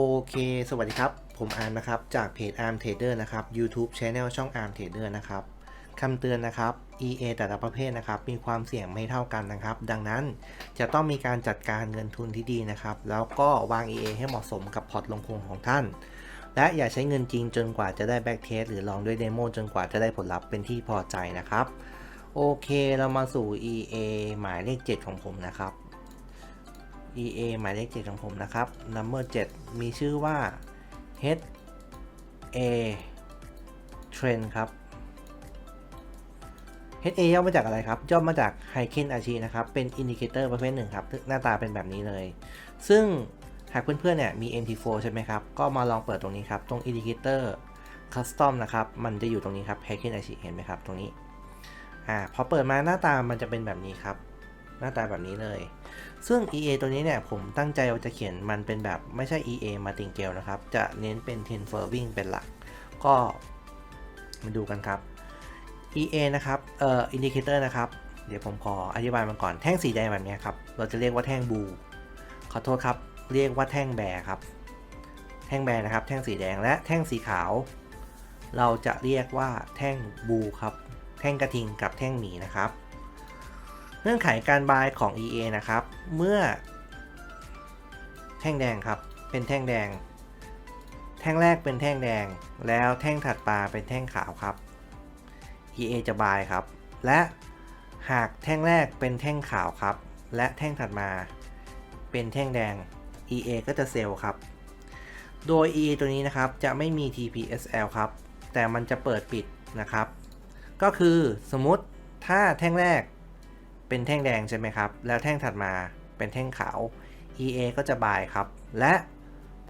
โอเค สวัสดีครับ ผมอาร์มนะครับ จากเพจ Arm Trader นะครับ YouTube Channel ช่อง Arm Trader นะครับคำเตือนนะครับ EA แต่ละประเภทนะครับ มีความเสี่ยงไม่เท่ากันนะครับ ดังนั้นจะต้องมีการจัดการเงินทุนที่ดีนะครับ แล้วก็วาง EA ให้เหมาะสมกับพอร์ตลงทุนของท่าน และอย่าใช้เงินจริงจนกว่าจะได้แบ็กเทสหรือลองด้วยเดโมจนกว่าจะได้ผลลัพธ์เป็นที่พอใจนะครับ โอเค เรามาสู่ EA หมายเลข 7 ของผมนะครับ EA หมายเลข7ของผมนะครับ number 7 มีชื่อว่า H A Trend ครับ H A ย่อมาจากอะไรครับ ย่อมาจาก h i k e n อาชีนะครับ เป็นอินดิเคเตอร์ประเภทหนึ่งครับ หน้าตาเป็นแบบนี้เลย ซึ่งหากเพื่อนๆเนี่ยมี MT4 ใช่ไหมครับ ก็มาลองเปิดตรงนี้ครับ ตรงอินดิเคเตอร์ Custom นะครับ มันจะอยู่ตรงนี้ครับ h i k e n อาชีเห็นไหมครับ ตรงนี้ อ่า พอเปิดมาหน้าตามันจะเป็นแบบนี้ครับ หน้าตาแบบนี้เลย ซึ่ง EA ตัวนี้เนี่ยผมตั้งใจว่าจะเขียนมันเป็นแบบไม่ใช่ EA Martingale นะครับ จะเน้นเป็น Tenfolding เป็นหลัก ก็มาดูกันครับ EA นะครับเอ่อ indicator นะครับ เดี๋ยวผมขออธิบายมันก่อนแท่งสีแดงแบบนี้ครับ เราจะเรียกว่าแท่งบู ขอโทษครับ เรียกว่าแท่งแบร์ครับ แท่งแบร์นะครับ แท่งสีแดงและแท่งสีขาว เราจะเรียกว่าแท่งบูครับ แท่งกระทิงกับแท่งหมีนะครับ เงื่อนไขการบายของ EA นะครับ เมื่อ แท่งแดงครับ เป็นแท่งแดง แท่งแรกเป็นแท่งแดง แล้วแท่งถัดมาเป็นแท่งขาวครับ EA จะบายครับ และหากแท่งแรกเป็นแท่งขาวครับ และแท่งถัดมา เป็นแท่งแดง EA ก็จะเซลล์ครับ โดย EA ตัวนี้นะครับจะไม่มี TPSL ครับ แต่มันจะเปิดปิดนะครับ ก็คือสมมติถ้าแท่งแรก เป็นแท่งแดงใช่ไหมครับ แล้วแท่งถัดมาเป็นแท่งขาว EA ก็จะบายครับ และ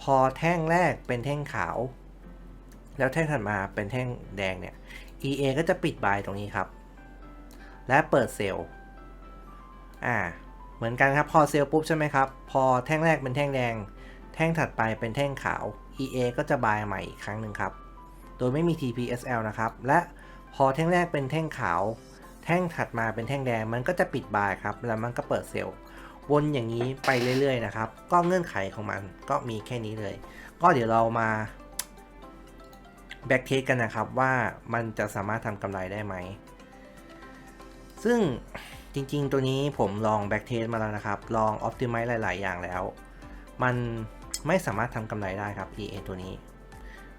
พอแท่งแรกเป็นแท่งขาว แล้วแท่งถัดมาเป็นแท่งแดงเนี่ย EA ก็จะปิดบายตรงนี้ครับ และเปิดเซลล์อ่าเหมือนกันครับพอเซลล์ปุ๊บใช่ไหมครับ พอแท่งแรกเป็นแท่งแดง แท่งถัดไปเป็นแท่งขาว EA ก็จะบายใหม่อีกครั้งหนึ่งครับ โดยไม่มี TPSL นะครับ และพอแท่งแรกเป็นแท่งขาว แท่งถัดมาเป็นแท่งแดงมันก็จะปิดบายครับ แล้วมันก็เปิดเซลล์วนอย่างนี้ไปเรื่อยๆนะครับ ก็เงื่อนไขของมันก็มีแค่นี้เลย ก็เดี๋ยวเรามาแบ็กเทสกันนะครับว่ามันจะสามารถทำกำไรได้ไหม ซึ่งจริงๆ ตัวนี้ผมลองแบ็กเทสมาแล้วนะครับ ลองออ p ติ i z e หลาย ๆ อย่างแล้ว มันไม่สามารถทำกำไรได้ครับ EA ตัวนี้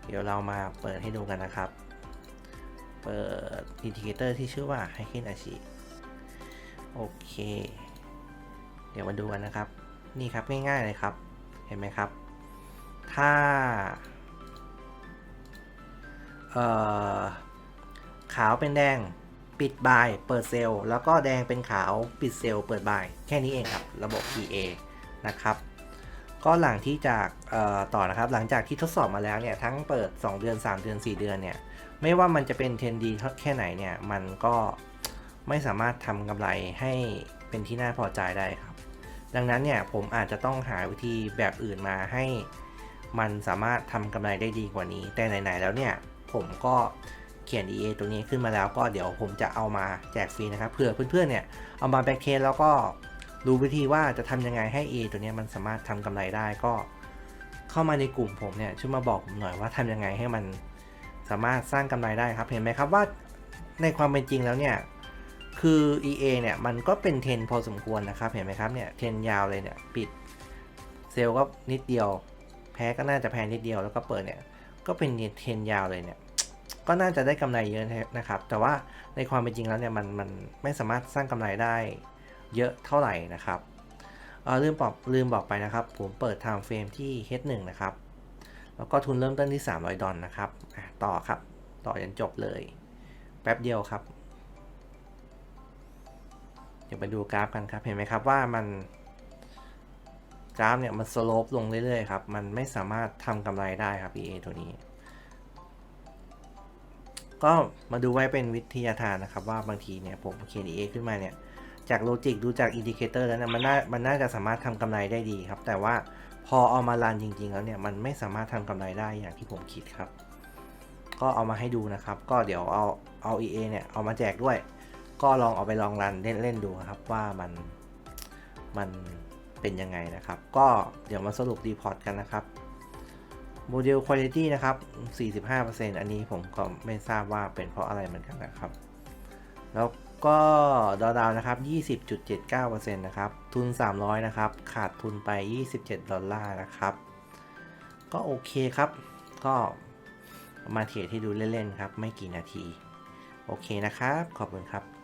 เดี๋ยวเรามาเปิดให้ดูกันนะครับ เปิดอินดิเคเตอร์ที่ชื่อว่า h i k e n a c h i โอเค เดี๋ยวมาดูกันนะครับ นี่ครับง่ายๆเลยครับ เห็นไหมครับ ถ้าเอ่อขาวเป็นแดงปิดบายเปิดเซลล์แล้วก็แดงเป็นขาวปิดเซลล์เปิดบายแค่นี้เองครับ ระบบ PA นะครับ ก็หลังที่จากต่อนะครับ หลังจากที่ทดสอบมาแล้วเนี่ย ทั้งเปิด 2 เดือน 3 เดือน 4 เดือนเนี่ย ไม่ว่ามันจะเป็นเทรนดีแค่ไหนเนี่ย มันก็ไม่สามารถทำกำไรให้เป็นที่น่าพอใจได้ครับ ดังนั้นเนี่ยผมอาจจะต้องหาวิธีแบบอื่นมาให้มันสามารถทำกำไรได้ดีกว่านี้ แต่ไหนๆแล้วเนี่ย ผมก็เขียน EA ตัวนี้ขึ้นมาแล้วก็เดี๋ยวผมจะเอามาแจกฟรีนะครับเผื่อเพื่อนๆเนี่ยเอามาแบ็กเทสแล้วก็รู้วิธีว่าจะทำยังไงให้ EA ตัวนี้มันสามารถทำกำไรได้ก็ เข้ามาในกลุ่มผมเนี่ยช่วยมาบอกผมหน่อยว่าทำยังไงให้มัน สามารถสร้างกำไรได้ครับ เห็นไหมครับว่าในความเป็นจริงแล้วเนี่ย คือ EA เนี่ย มันก็เป็นเทรนพอสมควรนะครับ เห็นไหมครับเนี่ย เทรนยาวเลยเนี่ย ปิดเซลล์ก็นิดเดียว แพ้ก็น่าจะแพ้นิดเดียว แล้วก็เปิดเนี่ย ก็เป็นเทรนยาวเลยเนี่ย ก็น่าจะได้กำไรเยอะนะครับ แต่ว่าในความเป็นจริงแล้วเนี่ย มัน มันไม่สามารถสร้างกำไรได้เยอะเท่าไหร่นะครับ เออลืมบอกลืมบอกไปนะครับ ผมเปิด time frame ที่ H1 นะครับ แล้วก็ทุนเริ่มต้นที่ 300 ดอลนะครับต่อครับ ต่อยันจบเลย แป๊บเดียวครับ เดี๋ยวไปดูกราฟกันครับ เห็นไหมครับว่ามันกราฟเนี่ยมันสโลปลงเรื่อยๆครับ มันไม่สามารถทำกำไรได้ครับ EA ตัวนี้ ก็มาดูไว้เป็นวิทยาทานนะครับ ว่าบางทีเนี่ยผมเขียน EA ขึ้นมาเนี่ย จากโลจิกดูจากอินดิเคเตอร์แล้วนี่ยมันน่ามันน่าจะสามารถทำกำไรได้ดีครับ แต่ว่าพอเอามารันจริง ๆ แล้วเนี่ยมันไม่สามารถทำกำไรได้อย่างที่ผมคิดครับ ก็เอามาให้ดูนะครับ ก็เดี๋ยวเอาเอา EA เนี่ยเอามาแจกด้วย ก็ลองเอาไปลองรันเล่นๆดูครับว่ามันมันเป็นยังไงนะครับ ก็เดี๋ยวมาสรุปรีพอร์ตกันนะครับโมเดลคุณภาพนะครับ 45%อันนี้ผมก็ไม่ทราบว่าเป็นเพราะอะไรเหมือนกันนะครับ แล้ว ก็ดอดาวนะครับ 20.79%นะครับทุน 300 นะครับ ขาดทุนไป 27 ดอลลาร์นะครับ ก็โอเคครับ ก็มาเทรดให้ดูเล่น ๆ ครับ ไม่กี่นาที โอเคนะครับ ขอบคุณครับ